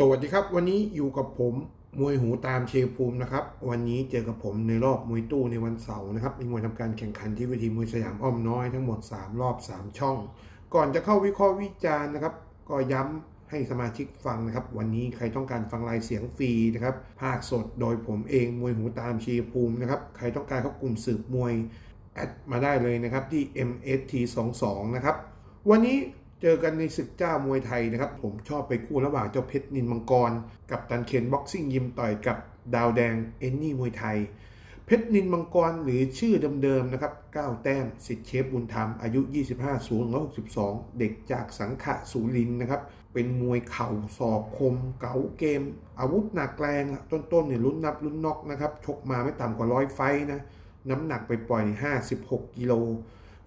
สวัสดีครับ วันนี้อยู่กับผมมวยหูตามเชยภูมินะครับ วันนี้เจอกับผมในรอบมวยตู้ในวันเสาร์นะครับมีมวยทำการแข่งขันที่เวทีมวยสยามอ้อมน้อยทั้งหมด 3 รอบ 3 ช่อง ก่อนจะเข้าวิเคราะห์วิจารณ์นะครับ ก็ย้ำให้สมาชิกฟังนะครับ วันนี้ใครต้องการฟังรายเสียงฟรีนะครับภาคสดโดยผมเองมวยหูตามเชยภูมินะครับใครต้องการเข้ากลุ่มสืบมวยแอดมาได้เลยนะครับที่ MST22 นะครับวันนี้ เจอกันในศึกเจ้ามวยไทยนะครับ ผมชอบไปคู่ระหว่างเจ้าเพชรนินมังกร กับตันเคนบ็อกซิ่งยิมต่อยกับดาวแดงเอนนี่มวยไทย เพชรนินมังกรหรือชื่อเดิมๆนะครับ9แต้มสิทธิเชฟบุญธรรมอายุ 25 สูง 162 เด็กจากสังขะสุรินนะครับ เป็นมวยเข่าศอกคม เก๋าเกม อาวุธหนักแรงต้นๆเนี่ยลุ้นนับลุ้นนอกนะครับชกมาไม่ต่ำกว่าร้อยไฟนะน้ำหนักไปปล่อย 56 กิโล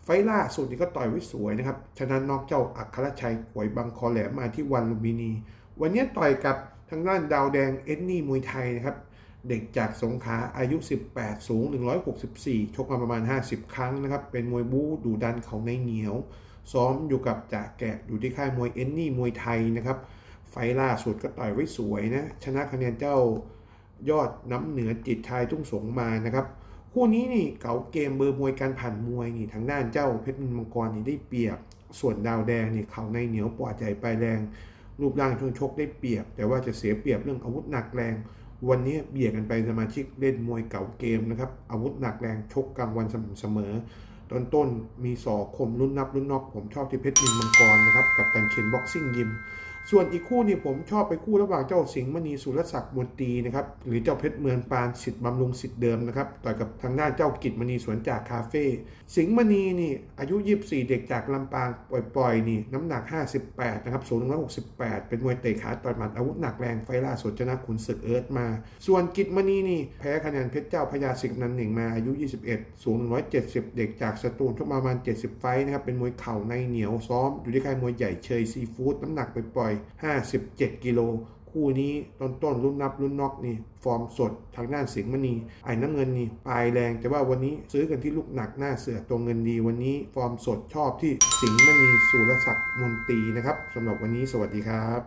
ไฟล่าสุดนี่ก็ต่อยไว้สวยนะครับ ชนะนอกเจ้าอัครชัยหวยบางคอแหลมมาที่วันลุมพินี วันนี้ต่อยกับทางด้านดาวแดงเอ็นนี่มวยไทยนะครับ เด็กจากสงขลาอายุ 18 สูง 164 ชกมาประมาณ 50 ครั้งนะครับ เป็นมวยบู๊ดูดันเขาในเหนียว ซ้อมอยู่กับจ่าแกะอยู่ที่ค่ายมวยเอ็นนี่มวยไทยนะครับ ไฟล์ล่าสุดก็ต่อยไว้สวยนะ ชนะคะแนนเจ้ายอดน้ำเหนือจิตชายทุ่งสงมานะครับ คู่นี้นี่เก๋าเกมเบอร์มวยการผ่านมวยนี่ทางด้านเจ้าเพชรมังกรนี่ได้เปรียบ ส่วนดาวแดงนี่เขาในเหนียวปอดใหญ่ปลายแรง รูปร่างช่วงชกได้เปรียบ แต่ว่าจะเสียเปรียบเรื่องอาวุธหนักแรง วันนี้เบียดกันไปสมาชิกเล่นมวยเก่าเกมนะครับอาวุธหนักแรงชกกลางวันเสมอตอนต้นมีศอกคมรุ่นนับรุ่นนอกผมชอบที่เพชรนินมังกรนะครับกับตันเคนบ็อกซิ่งยิม ส่วนอีกคู่นี่ผมชอบไปคู่ระหว่างเจ้าสิงห์มณีสุรศักดิ์มนตรีนะครับหรือเจ้าเพชรเมืองปานสิทธิ์บำรุงสิทธิ์เดิมนะครับต่อยกับทางด้านเจ้ากิจมณีสวนจากคาเฟ่สิงห์มณีนี่อายุ 24 เด็กจากลำปางปล่อยๆนี่น้ำหนัก 58นะครับสูง168 เป็นมวยเตะขาต่อยหมัดอาวุธหนักแรงไฟล่าสดชนะขุนศึกเอิร์ธมา ส่วนกิจมณีนี่แพ้คะแนนเพชรเจ้าพญาสิงห์นันหนึ่งมาอายุ 21 สูง 170 เด็กจากสตูลชกประมาณ 70 ไฟนะครับเป็นมวยเข่าในเหนียวซ้อมอยู่ที่ค่ายมวยใหญ่เชยซีฟู้ดน้ำหนักไปปล่อย57 กิโล คู่นี้ต้นต้นรุ่นนับรุ่นนอกนี่ ฟอร์มสดทางด้านสิงห์มณีไอ้น้ำเงินนี่ปลายแรง แต่ว่าวันนี้ซื้อกันที่ลูกหนักหน้าเสือตัวเงินดีวันนี้ ฟอร์มสดชอบที่สิงห์มณีสุรศักดิ์มนตรีนะครับสำหรับวันนี้สวัสดีครับ